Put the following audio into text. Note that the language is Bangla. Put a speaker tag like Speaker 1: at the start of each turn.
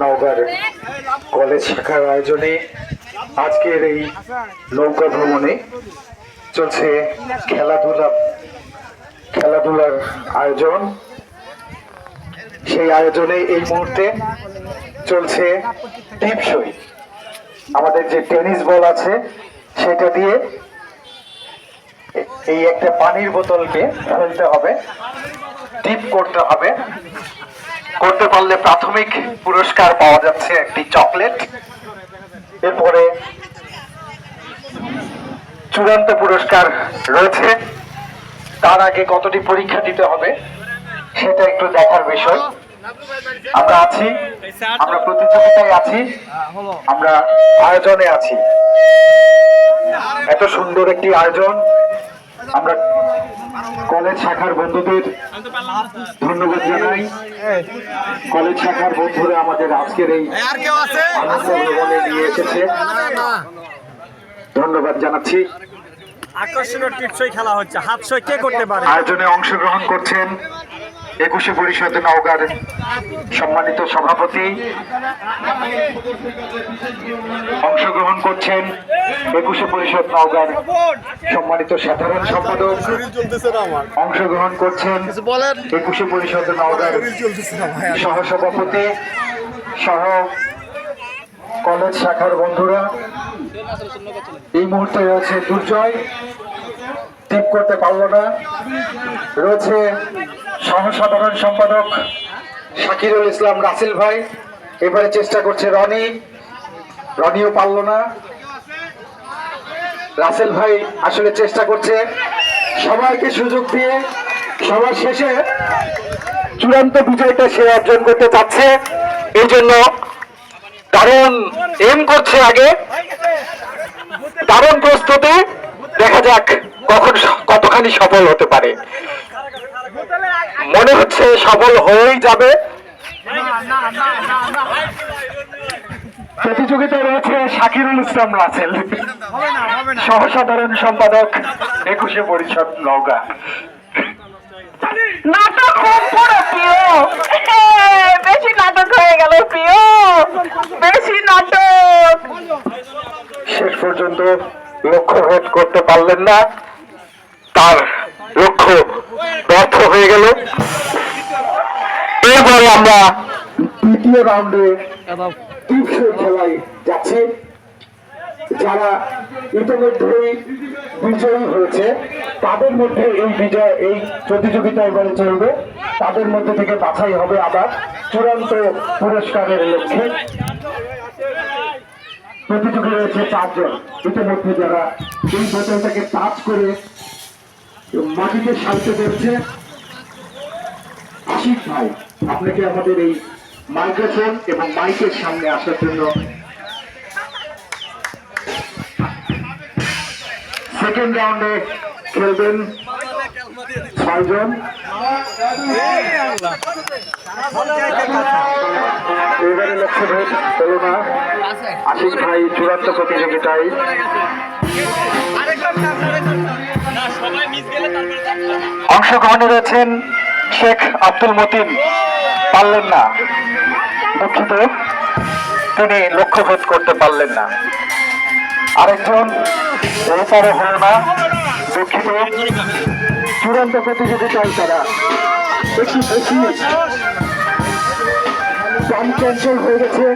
Speaker 1: নওগাঁর কলেজ শাখার আয়োজনে আজকের এই নৌকা ভ্রমণে চলছে খেলাধুলা, খেলাধুলার আয়োজন। সেই আয়োজনে এই মুহূর্তে চলছে টিপসই আমাদের যে টেনিস বল আছে, সেটা দিয়ে এই একটা পানির বোতলকে ফেলতে হবে। টিপ করতে হবে। করতে পারলে প্রাথমিক পুরস্কার পাওয়া যাচ্ছে একটি চকলেট। এরপরে চূড়ান্ত পুরস্কার রয়েছে। তার আগে কতটি পরীক্ষা দিতে হবে সেটা একটু দেখার বিষয়। আমরা আছি, আমরা প্রতিযোগিতায় আছি, আমরা আয়োজনে আছি। এত সুন্দর একটি আয়োজন, আমরা কলেজ শাখার বন্ধুদের ধন্যবাদ জানাই। কলেজ শাখার বন্ধুরা আমাদের আজকের এই ভ্রমণে নিয়ে এসেছে। ধন্যবাদ জানাচ্ছি।
Speaker 2: আকর্ষণীয় টিপসই খেলা হচ্ছে। হাতসই কে করতে পারে?
Speaker 1: আয়োজনে অংশগ্রহণ করছেন একুশে পরিষদ নওগাঁর সম্মানিত সভাপতি অংশগ্রহণ করছেন একুশে পরিষদ নওগাঁর সম্মানিত সাধারণ সম্পাদক। অংশগ্রহণ করছেন একুশে পরিষদ নওগাঁর সহসভাপতি সহ কলেজ শাখার বন্ধুরা। এই মুহূর্তে রয়েছে দুর্জয় টিপ করতে পারল না রয়েছে সহসাধারণ সম্পাদক শাকিরুল ইসলাম রাসেল ভাই, এবারে চেষ্টা করছে রনি। রনিও পারল না। রাসেল ভাই আসলে চেষ্টা করছে। সবাইকে সুযোগ দিয়ে সবার শেষে চূড়ান্ত বিজয়টা সে অর্জন করতে চাচ্ছে। এই জন্য দারুণ এম করছে আগে। দারুণ প্রস্তুতি। দেখা যাক কখন কতখানি সফল হতে পারে। মনে হচ্ছে সফল হয়েই যাবে। প্রতিযোগিতায় রয়েছে শাকিরুল ইসলাম রাসেল। সহসাধারণ সম্পাদক একুশে পরিষদ নওগাঁ।
Speaker 3: নাটক প্রিয়। বেশি নাটক হয়ে গেল প্রিয়। বেশি নাটক।
Speaker 1: শেষ পর্যন্ত লক্ষ্য ভেদ করতে পারলেন না। তার লক্ষ্য হয়ে গেল। এরপরে আমরা দ্বিতীয় রাউন্ডে টিপসই খেলায় যাচ্ছি। যারা ইতিমধ্যেই বিজয়ী হয়েছে তাদের মধ্যে এই বিজয় এই প্রতিযোগিতা এবারে চলবে। তাদের মধ্যে থেকে বাছাই হবে আবার চূড়ান্ত পুরস্কারের লক্ষ্যে। প্রতিযোগী রয়েছে চারজন। ইতিমধ্যে যারা এই বোতলটাকে টাচ করে মাটিতে সাইতে করছে আশিক ভাই আপনাকে আমাদের এই মাইক্রোফোন এবং মাইকের সামনে আসার জন্য সেকেন্ড রাউন্ডে খেলবেন ছয়জন। লক্ষ্য ভেদ হলো না। আশিক ভাই চূড়ান্ত প্রতিযোগিতায়। অংশগ্রহণে রয়েছেন শেখ আব্দুল মতিন পারলেন না। দুঃখিত, তিনি লক্ষ্যভেদ করতে পারলেন না। আরেকজন এপারে হল না, দুঃখিত। চূড়ান্ত প্রতিযোগিতায় তারা দেখি বেশি চঞ্চল হয়ে গেছে।